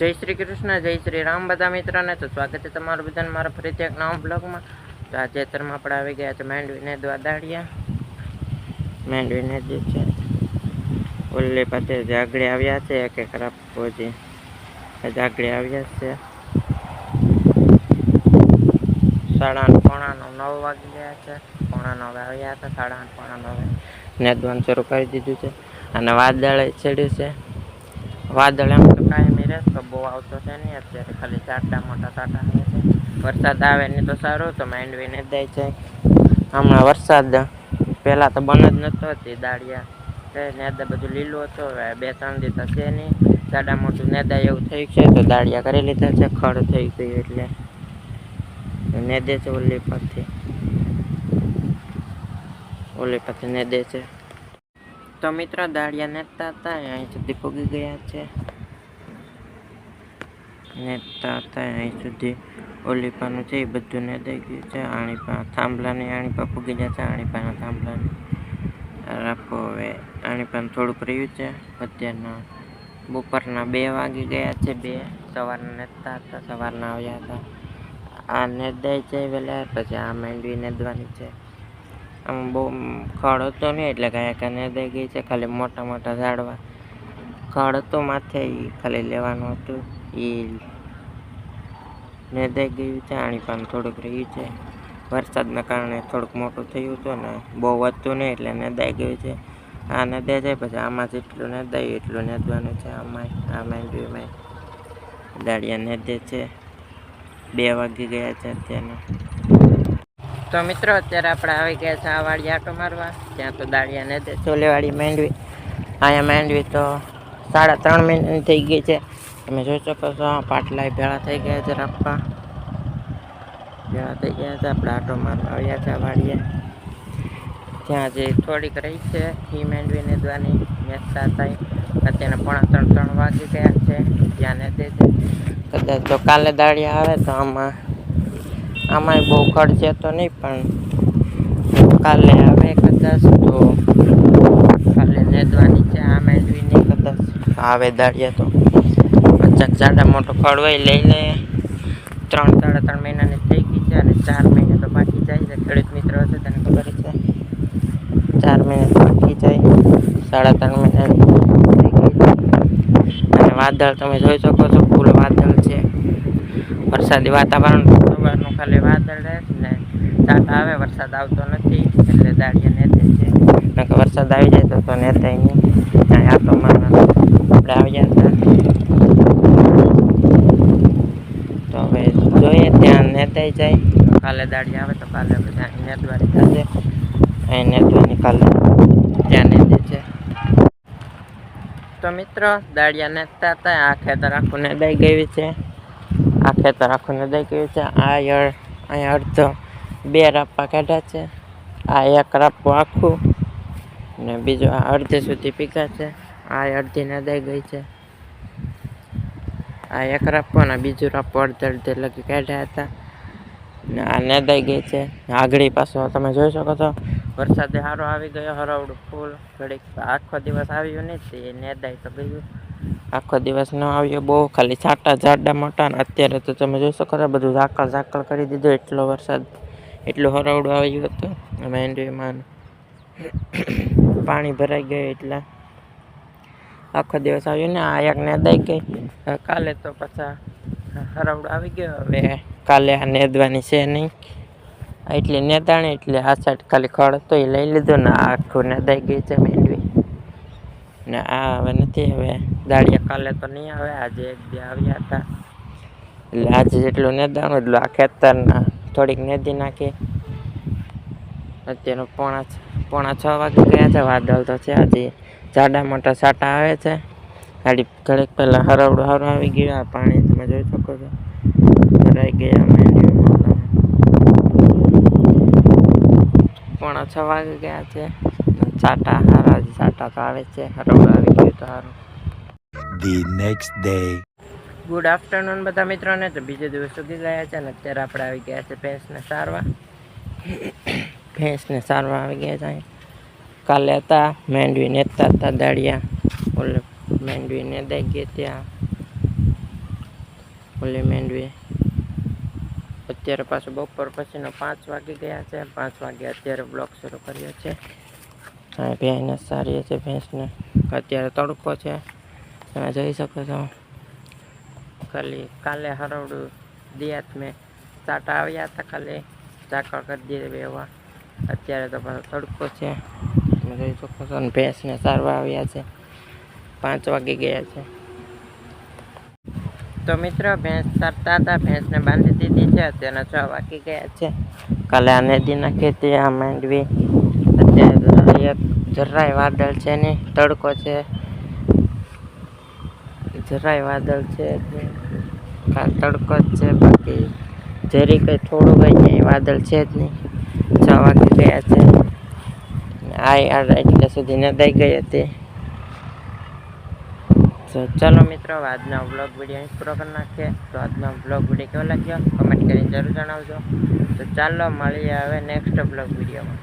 જય શ્રી કૃષ્ણ, જય શ્રી રામ બધા મિત્રોને. તો સ્વાગત છે તમારું બધાને મારા ફરીથી એક નવા બ્લોગમાં. તો આ ચેતરમાં આપણે આવી ગયા છે માંડવીને દ્વાદાડિયા માંડવીને જે છે, ઓલી પાસે જાગડી આવ્યા છે, એક એક રાપોજી જાગડી આવ્યા છે. સાડા આઠ પોણા નવ નવ વાગી ગયા છે. પોણા નવે આવ્યા હતા સાડા આઠ પોણા નવે નેદવાનું શરૂ કરી દીધું છે. અને વાદળ ચડ્યું છે. વાદળ એમ તો કાયમી રહેતો બહુ આવતો છે નહીં અત્યારે, ખાલી ચારટા મોટા સાટા આવે છે. વરસાદ આવે ને તો સારું, તો માંડવીને દઈ જાય હમણાં વરસાદ પહેલાં તો બંધ જ નહોતો હતી દાળિયા નેદા બધું લીલું હતું, હવે બે ત્રણ દિવસ છે નહીં. સાડા મોટું નેદા એવું થઈ છે, તો દાળિયા કરી લીધા છે, ખડ થઈ ગયું એટલે. નેદે છે ઓલી પરથી. ઓલી પરથી નેદે છે. તો મિત્રો દાળિયા નેતા હતા અહીં સુધી પૂગી ગયા છે. નેતા હતા અહીં સુધી ઓલીપાનું છે એ બધું નેદાઈ ગયું છે, આણીપા થાંભલાની, આણીપા પૂગી ગયા છે, આણીપાના થાંભલાની. રાખો હવે આણીપાનું થોડુંક રહ્યું છે. અત્યારના બપોરના બે વાગી ગયા છે, બે. સવારના નેતા હતા સવારના આવ્યા હતા. આ નેદાઈ છે વહેલા પછી આ માંડવી નેદવાની છે. આમ બહુ ખડ હતો નહીં, એટલે કાંઈ કાંઈ નેદાઈ ગઈ છે, ખાલી મોટા મોટા ઝાડવા. ખડ હતો માથે એ ખાલી લેવાનું હતું એ નેદાઈ ગયું છે આણી પણ થોડુંક રહ્યું છે. વરસાદના કારણે થોડુંક મોટું થયું હતું ને, બહુ વધતું નહીં, એટલે નદાઈ ગયું છે. આ નેદાઈ જાય, પછી આમાં જેટલું નેદાયું એટલું નેદવાનું છે આમાં આ માંડવીમાં દાળિયા નેદે છે. બે વાગી ગયા છે અત્યારના. તો મિત્રો, અત્યારે આપણે આવી ગયા છે આ વાડી આટો મારવા. ત્યાં તો દાળિયા ને તે ચોલેવાડી માંડવી. અહીંયા માંડવી તો સાડા ત્રણ મહિનાની થઈ ગઈ છે. તમે જોઈ શકો છો, આ પાટલાય ભેળા થઈ ગયા છે રાખવા ભેળા થઈ ગયા છે, આપણે આટો મારવા આવ્યા છે આ વાડીએ ત્યાં જે થોડીક રહી છે એ માંડવી નેદવાની. મેચતા થાય અત્યારે પોણા ત્રણ ત્રણ વાગી ગયા છે. ત્યાં ને તે કદાચ તો કાલે દાળિયા આવે તો આમાં આમાંય બહુ ખર્ચે તો નહીં, પણ કાલે આવે કદાચ તો કાલે નેદવાની છે આ નહીં કદાચ. આવે દાળીએ તો. પચાસ જાડા મોટો હોય લઈ લે ત્રણ, સાડા ત્રણ મહિનાની થઈ ગઈ છે અને ચાર મહિને તો બાકી જાય છે. ખેડૂત મિત્ર હશે તને ખબર છે. ચાર મહિને બાકી જાય. સાડા ત્રણ મહિના અને વાદળ તમે જોઈ શકો છો, ફૂલ વાદળ છે. વરસાદી વાતાવરણ સવારનું ખાલી વાદળ રહે ને છાંટા આવે, વરસાદ આવતો નથી, એટલે દાળિયા નેતે છે. નકર વરસાદ આવી જાય તો તો નેતાય નહીં. ત્યાં આટો મારવા આપણે આવ્યા હતા. તો હવે જોઈએ ત્યાં નેતાઈ જાય. કાલે દાડી આવે તો કાલે બધા નેતવાની થશે. અહીં નેતવાની કાલે ત્યાં નેતે છે. તો મિત્રો, દાળિયા નેતા હતા, આ ખેતર આખું નેદાઈ ગયું છે. આ ખેતર આખું નદાઈ ગયું છે. આ યળ અહીંયા અડધો બે રાપા કાઢ્યા છે. આ એક રાપો આખું ને બીજું આ અડધે સુધી પીકા છે. આ અડધી નદાઈ ગઈ છે. આ એક રાપો ને બીજું રાપો અડધે અડધે લગી કાઢ્યા હતા. ને આ નેદાઈ ગઈ છે. આગળી પાછો તમે જોઈ શકો છો. વરસાદે સારો આવી ગયો, હરવડું ફૂલ. ઘડીક આખો દિવસ આવ્યું નહીં, તે નેદાઈ તો ગયું. આખો દિવસ ન આવ્યો, બહુ ખાલી છાંટા જાડા મોટા ને અત્યારે તો તમે જોઈ શકો છો બધું ઝાકળ ઝાકળ કરી દીધું, એટલો વરસાદ, એટલું હરાવડું આવ્યું હતું. માંડવીમાં પાણી ભરાઈ ગયું એટલા આખો દિવસ આવ્યું ને, આ એક નેદાઈ ગઈ. કાલે તો પાછા હરાવડો આવી ગયો, હવે કાલે આ નેદવાની છે નહીં. એટલી નેદાણી, એટલે આ સાઈડ ખાલી ખડ હતો, એ લઈ લીધું ને આખું નેદાઈ ગઈ છે મેંડવી ને આ હવે નથી, હવે દાળિયા કાલે તો નહીં આવે, આજે એક બે આવ્યા હતા. એટલે આજે જેટલું નેદાણું એટલું આ ખેતરના થોડીક નેદી નાખી. અત્યારે પોણા પોણા છ વાગે ગયા છે, વાદળ તો છે હજી જાડા મોટા સાટા આવે છે. ગાડી ઘડીક પહેલાં હરવડું હરો આવી ગયું, આ પાણી તમે જોઈ શકો છો. ભરાઈ ગયા પોણા છ વાગે ગયા છે. સાટા, હારા સાટા તો આવે છે, હરવડું આવી ગયું તો સારું the next day good afternoon બધા મિત્રોને. તો બીજે દિવસ સુધી ગયા છે અને અત્યારે આપણે આવી ગયા છે ભેંસને સારવા. ભેંસને સારવા આવી ગયા છે કાલે હતા મેંડવી નેતા હતા દાડિયા ઓલે મેંડવી ને દઈ ગયા ત્યાં ઓલી મેંડવી અત્યારે પાછું બપોર પછીનો પાંચ વાગી ગયા છે. પાંચ વાગે અત્યારે બ્લોક શરૂ કર્યો છે. ભેંસને સારી છે, ભેંસને અત્યારે તડકો છે. તમે જોઈ શકો છો. ખાલી કાલે હરવડું દિયાત મેં ચાટા આવ્યા હતા ખાલી. ચાકળ કરી દીધી એવા. અત્યારે તો પાછો તડકો છે. તમે જોઈ શકો છો અને ભેંસને સારવા આવ્યા છે. પાંચ વાગી ગયા છે. તો મિત્રો ભેંસ તરતા હતા. ભેંસને બાંધી દીધી છે. અત્યારના છ વાગી ગયા છે. કાલે આ નદીના ખેતી આ માંડવી. અત્યારે એક જરાય વાદળ છે નહીં. તડકો છે. જરાય વાદળ છે તડકો જ છે બાકી જરી કંઈ થોડું કંઈ નહીં, વાદળ છે જ નહીં. છ વાગી ગયા છે. આ એટલે સુધી નદાઈ ગઈ હતી. તો ચાલો મિત્રો, આજનો બ્લોગ વીડિયો પૂરો કરી નાખીએ. તો આજનો બ્લોગ વીડિયો કેવો લાગ્યો? કમેન્ટ કરીને જરૂર જણાવજો. તો ચાલો મળીએ હવે નેક્સ્ટ બ્લોગ વિડીયોમાં